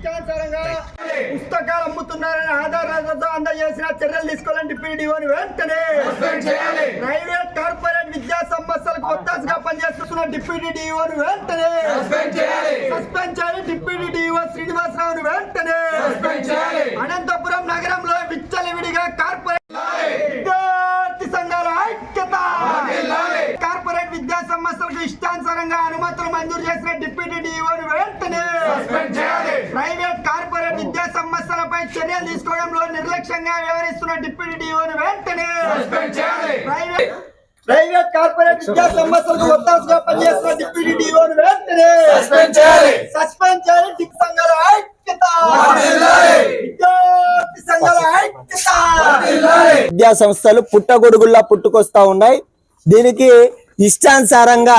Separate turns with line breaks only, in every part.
ఇష్టానుసారంగా పుస్తకాలు అమ్ముతున్నారని ఆధారాలతో అందజేసిన చర్యలు తీసుకోవాలని డిప్యూటీ డిఓని వెంటనే ప్రైవేట్ కార్పొరేట్ విద్యా సంస్థలకు ఒత్తాసుగా పనిచేస్తున్న డిప్యూటీ డిఓని వెంటనే సస్పెండ్ చేయాలి. డిప్యూటీ డిఓ శ్రీనివాసరావుని వెంటనే అనంతపురం నగరంలో విచ్చలవిడిగా కార్పొరేట్ విద్యార్థి సంఘాల ఐక్యత. కార్పొరేట్ విద్యా సంస్థలకు ఇష్టానుసారంగా అనుమతులు మంజూరు చేసిన డిప్యూటీ డిఓని వెంటనే ప్రైవేట్ కార్పొరేట్ విద్యా సంస్థలపై చర్యలు తీసుకోవడంలో నిర్లక్ష్యంగా వ్యవహరిస్తున్న డిప్యూటీ డిఓని వెంటనే ప్రైవేట్ ప్రైవేట్ కార్పొరేట్ విద్యా సంస్థలకు ఒత్తాసుగా పనిచేస్తున్న డిప్యూటీ డిఓని వెంటనే సస్పెండ్ చేయాలి. డిప్ సంఘాల ఐక్యత. విద్యార్థి సంఘాల ఐక్యత.
విద్యా సంస్థలు పుట్టగొడుగుల్లా పుట్టుకొస్తా ఉన్నాయి. దీనికి ఇష్టానుసారంగా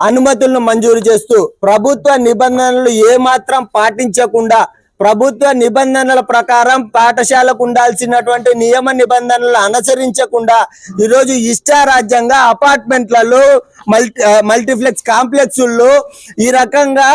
అనుమతులను మంజూరు చేస్తూ ప్రభుత్వ నిబంధనలు ఏమాత్రం పాటించకుండా ప్రభుత్వ నిబంధనల ప్రకారం పాఠశాలకు ఉండాల్సినటువంటి నియమ నిబంధనలు అనుసరించకుండా ఈరోజు ఇష్టారాజ్యంగా అపార్ట్మెంట్లలో మల్టీ మల్టీప్లెక్స్ కాంప్లెక్స్ల్లో ఈ రకంగా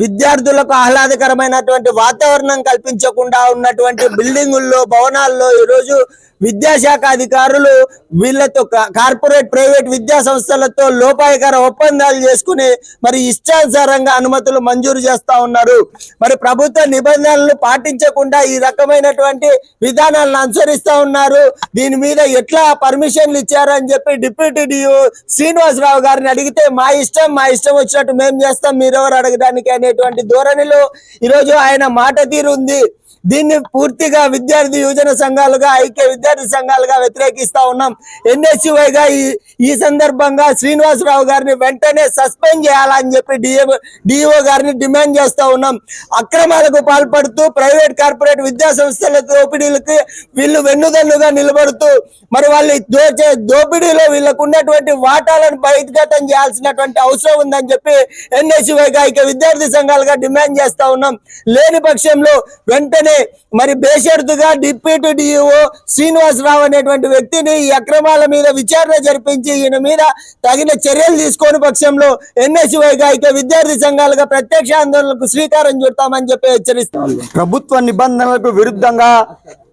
విద్యార్థులకు ఆహ్లాదకరమైనటువంటి వాతావరణం కల్పించకుండా ఉన్నటువంటి బిల్డింగుల్లో భవనాల్లో ఈరోజు విద్యాశాఖ అధికారులు వీళ్ళతో కార్పొరేట్ ప్రైవేట్ విద్యా సంస్థలతో లోపాయకర ఒప్పందాలు చేసుకుని మరి ఇష్టానుసారంగా అనుమతులు మంజూరు చేస్తా ఉన్నారు. మరి ప్రభుత్వ నిబంధనలు పాటించకుండా ఈ రకమైనటువంటి విధానాలను అనుసరిస్తా ఉన్నారు. దీని మీద ఎట్లా పర్మిషన్లు ఇచ్చారని చెప్పి డిప్యూటీ డిఓ శ్రీనివాసరావు గారిని అడిగితే మా ఇష్టం మా ఇష్టం వచ్చినట్టు మేము చేస్తాం మీరెవరు అడగడానికి అనేటువంటి ధోరణిలో ఈరోజు ఆయన మాట తీరు ఉంది దీన్ని పూర్తిగా విద్యార్థి యువజన సంఘాలుగా ఐక్య విద్యార్థి సంఘాలుగా వ్యతిరేకిస్తా ఉన్నాం. ఎన్ఎస్యుఐగా ఈ ఈ సందర్భంగా శ్రీనివాసరావు గారిని వెంటనే సస్పెండ్ చేయాలని చెప్పి డిఏ డిఓ గారిని డిమాండ్ చేస్తా ఉన్నాం. అక్రమాలకు పాల్పడుతూ ప్రైవేట్ కార్పొరేట్ విద్యా సంస్థల దోపిడీలకి వీళ్ళు వెన్నుదన్నుగా నిలబడుతూ మరి వాళ్ళు దోచే దోపిడీలో వీళ్ళకు ఉన్నటువంటి వాటాలను బహిర్గతం చేయాల్సినటువంటి అవసరం ఉందని చెప్పి ఎన్ఎస్యుఐగా ఇక విద్యార్థి సంఘాలుగా డిమాండ్ చేస్తా ఉన్నాం. లేని పక్షంలో వెంటనే మరి బేషరతుగా డిప్యూటీ డిఓ శ్రీనివాసరావు అనేటువంటి వ్యక్తిని ఈ అక్రమాల మీద విచారణ జరిపించి ఈయన మీద తగిన చర్యలు తీసుకోని పక్షంలో ఎన్ఎస్వైగా అయితే విద్యార్థి సంఘాలుగా ప్రత్యక్ష ఆందోళనకు శ్రీకారం చుడతామని చెప్పి హెచ్చరిస్తాం.
ప్రభుత్వ నిబంధనలకు విరుద్ధంగా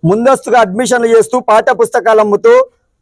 ముందస్తుగా అడ్మిషన్లు చేస్తూ పాఠ్య పుస్తకాలు అమ్ముతూ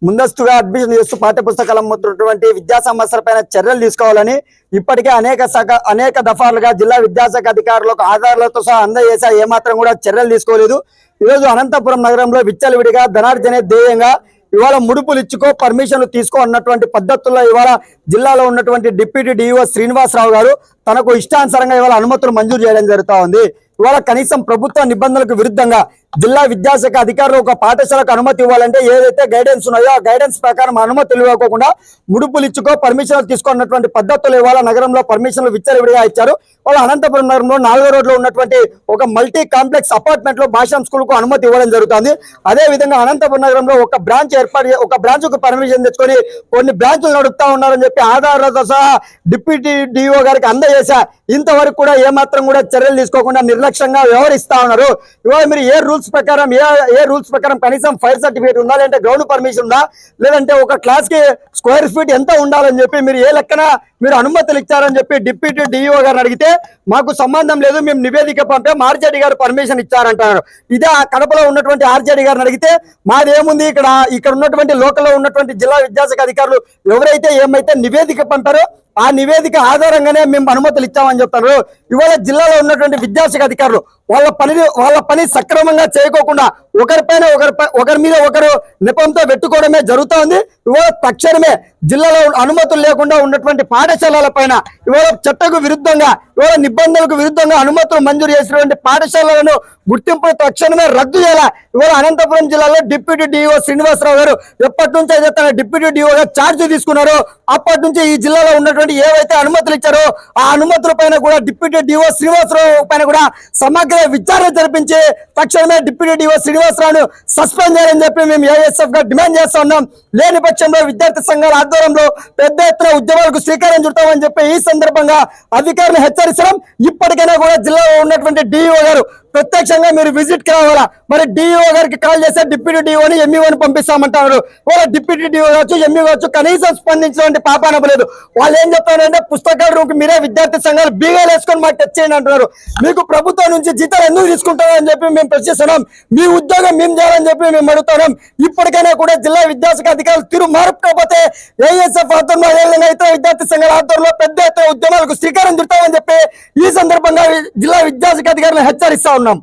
ముందస్తుగా అడ్మిషన్ చేస్తూ పాఠ్య పుస్తకాలు అమ్ముతున్నటువంటి విద్యా సంస్థలపైన చర్యలు తీసుకోవాలని ఇప్పటికే అనేక శాఖ అనేక దఫాలుగా జిల్లా విద్యాశాఖ అధికారులకు ఆధారాలతో సహా అందజేసా ఏమాత్రం కూడా చర్యలు తీసుకోలేదు. ఈరోజు అనంతపురం నగరంలో విచ్చలవిడిగా ధనార్జనే ధ్యేయంగా ఇవాళ ముడుపులు ఇచ్చుకో పర్మిషన్లు తీసుకో అన్నటువంటి పద్ధతుల్లో ఇవాళ జిల్లాలో ఉన్నటువంటి డిప్యూటీ డిఓ శ్రీనివాసరావు గారు తనకు ఇష్టానుసారంగా ఇవాళ అనుమతులు మంజూరు చేయడం జరుగుతూ ఉంది. ఇవాళ కనీసం ప్రభుత్వ నిబంధనలకు విరుద్ధంగా జిల్లా విద్యాశాఖ అధికారులు ఒక పాఠశాలకు అనుమతి ఇవ్వాలంటే ఏదైతే గైడెన్స్ ఉన్నాయో ఆ గైడెన్స్ ప్రకారం అనుమతులు ఇవ్వకుండా ముడుపులు ఇచ్చుకో పర్మిషన్లు తీసుకున్నటువంటి పద్ధతులు ఇవాళ నగరంలో పర్మిషన్లు విచ్చలవిడిగా ఇచ్చారు. వాళ్ళ అనంతపురం నగరంలో నాలుగో రోడ్లో ఉన్నటువంటి ఒక మల్టీ కాంప్లెక్స్ అపార్ట్మెంట్లో భాషం స్కూల్కు అనుమతి ఇవ్వడం జరుగుతుంది. అదే విధంగా అనంతపురం నగరంలో ఒక బ్రాంచ్ ఏర్పాటు ఒక బ్రాంచ్కు పర్మిషన్ తెచ్చుకొని కొన్ని బ్రాంచ్లు నడుపుతా ఉన్నారని చెప్పి ఆధారాలతో సహా డిప్యూటీ డిఓ గారికి అందజేశా. ఇంతవరకు కూడా ఏమాత్రం కూడా చర్యలు తీసుకోకుండా నిర్లక్ష్యంగా వ్యవహరిస్తా ఉన్నారు. ఇవాళ మీరు ఏ రూల్స్ ప్రకారం ఏ ఏ రూల్స్ ప్రకారం కనీసం ఫైర్ సర్టిఫికేట్ ఉందా లేదంటే గ్రౌండ్ పర్మిషన్ ఉందా? లేదంటే ఒక క్లాస్కి స్క్వేర్ ఫీట్ ఎంత ఉండాలని చెప్పి మీరు ఏ లెక్కన మీరు అనుమతులు ఇచ్చారని చెప్పి డిప్యూటీ డిఓ గారు అడిగితే మాకు సంబంధం లేదు మేము నివేదిక పంపే ఆర్జేడి గారు పర్మిషన్ ఇచ్చారంటారు. ఇదే ఆ కడపలో ఉన్నటువంటి ఆర్జేడి గారిని అడిగితే మాదేముంది ఇక్కడ ఇక్కడ ఉన్నటువంటి లోకల్లో ఉన్నటువంటి జిల్లా విద్యాశాఖ అధికారులు ఎవరైతే ఏమైతే నివేదిక పంపారో ఆ నివేదిక ఆధారంగానే మేము అనుమతులు ఇచ్చామని చెప్తారు ఇవాళ జిల్లాలో ఉన్నటువంటి విద్యాశాఖ అధికారులు వాళ్ళ పని వాళ్ళ పని సక్రమంగా చేయకోకుండా ఒకరిపైన ఒకరి ఒకరి మీద ఒకరు నెపంతో పెట్టుకోవడమే జరుగుతూ ఉంది. ఇవాళ తక్షణమే జిల్లాలో అనుమతులు లేకుండా ఉన్నటువంటి పాఠశాలల పైన ఇవాళ చట్టకు విరుద్ధంగా ఇవాళ నిబంధనలకు విరుద్ధంగా అనుమతులు మంజూరు చేసినటువంటి పాఠశాలలను గుర్తింపు తక్షణమే రద్దు చేయాలా? ఇవాళ అనంతపురం జిల్లాలో డిప్యూటీ డిఓ శ్రీనివాసరావు గారు ఎప్పటి నుంచి అయితే తన డిప్యూటీ డిఓగా ఛార్జ్ తీసుకున్నారో అప్పటి నుంచి ఈ జిల్లాలో ఉన్నటువంటి ఏవైతే అనుమతులు ఇచ్చారో ఆ అనుమతుల పైన కూడా డిప్యూటీ డిఓ శ్రీనివాసరావు పైన కూడా సమగ్ర విచారణ జరిపించి తక్షణమే డిప్యూటీ డిఓ శ్రీనివాసరావును సస్పెండ్ చేయాలని చెప్పి మేము ఏఎస్ఎఫ్గా డిమాండ్ చేస్తా ఉన్నాం. లేని పక్షంలో విద్యార్థి సంఘాల ఆధ్వర్యంలో పెద్ద ఎత్తున ఉద్యమాలకు శ్రీకారం చుడతామని చెప్పి ఈ సందర్భంగా అధికారులు హెచ్చరిస్తున్నాం. ఇప్పటికైనా కూడా జిల్లాలో ఉన్నటువంటి డిఓ గారు ప్రత్యక్షంగా మీరు విజిట్ కావాలా మరి డిఓ గారికి కాల్ చేస్తే డిప్యూటీ డిఓని ఎంఈఓని పంపిస్తామంటారు. వాళ్ళ డిప్యూటీ డిఓ కావచ్చు ఎంఈ కావచ్చు కనీసం స్పందించినటువంటి పాపాన లేదు వాళ్ళు ఏం చెప్తారంటే పుస్తకాల రూమ్కి మీరే విద్యార్థి సంఘాలు బీగాలు వేసుకొని మాకు తెచ్చేయండి అంటున్నారు. మీకు ప్రభుత్వం నుంచి జీతాలు ఎందుకు తీసుకుంటారో అని చెప్పి మేము ప్రశ్నిస్తున్నాం. మీ ఉద్యోగం మేము చేయాలని చెప్పి మేము అడుగుతున్నాం. ఇప్పటికైనా కూడా జిల్లా విద్యాశాఖ అధికారులు తిరు మారుకోకపోతే ఏఎస్ఎఫ్ ఆధ్వర్యంలో ఏదైనా ఇతర విద్యార్థి సంఘాల ఆధ్వర్యంలో పెద్ద ఎత్తున ఉద్యమాలకు శ్రీకారం చుడతామని చెప్పి ఈ సందర్భంగా జిల్లా విద్యాశాఖ అధికారులను హెచ్చరిస్తా. ఉన్నాం